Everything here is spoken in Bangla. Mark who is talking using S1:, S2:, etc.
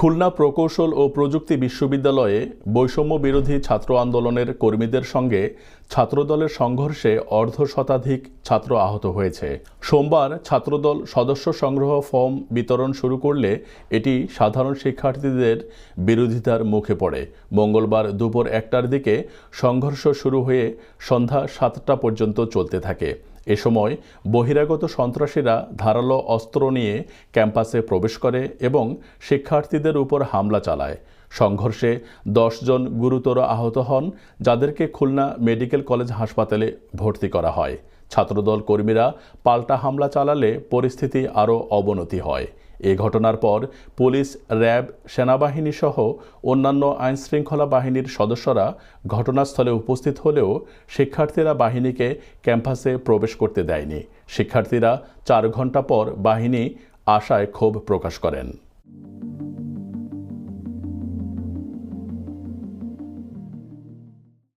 S1: খুলনা প্রকৌশল ও প্রযুক্তি বিশ্ববিদ্যালয়ে বৈষম্য বিরোধী ছাত্র আন্দোলনের কর্মীদের সঙ্গে ছাত্রদলের সংঘর্ষে অর্ধ শতাধিক ছাত্র আহত হয়েছে। সোমবার ছাত্রদল সদস্য সংগ্রহ ফর্ম বিতরণ শুরু করলে এটি সাধারণ শিক্ষার্থীদের বিরোধিতার মুখে পড়ে। মঙ্গলবার দুপুর একটার দিকে সংঘর্ষ শুরু হয়ে সন্ধ্যা সাতটা পর্যন্ত চলতে থাকে। এ সময় বহিরাগত সন্ত্রাসীরা ধারালো অস্ত্র নিয়ে ক্যাম্পাসে প্রবেশ করে এবং শিক্ষার্থীদের উপর হামলা চালায়। সংঘর্ষে জন গুরুতর আহত হন, যাদেরকে খুলনা মেডিকেল কলেজ হাসপাতালে ভর্তি করা হয়। ছাত্রদল কর্মীরা পাল্টা হামলা চালালে পরিস্থিতি আরও অবনতি হয়। এ ঘটনার পর পুলিশ, র্যাব, সেনাবাহিনী সহ অন্যান্য আইনশৃঙ্খলা বাহিনীর সদস্যরা ঘটনাস্থলে উপস্থিত হলেও শিক্ষার্থীরা বাহিনীকে ক্যাম্পাসে প্রবেশ করতে দেয়নি। শিক্ষার্থীরা চার ঘণ্টা পর বাহিনী আশায় ক্ষোভ প্রকাশ করেন।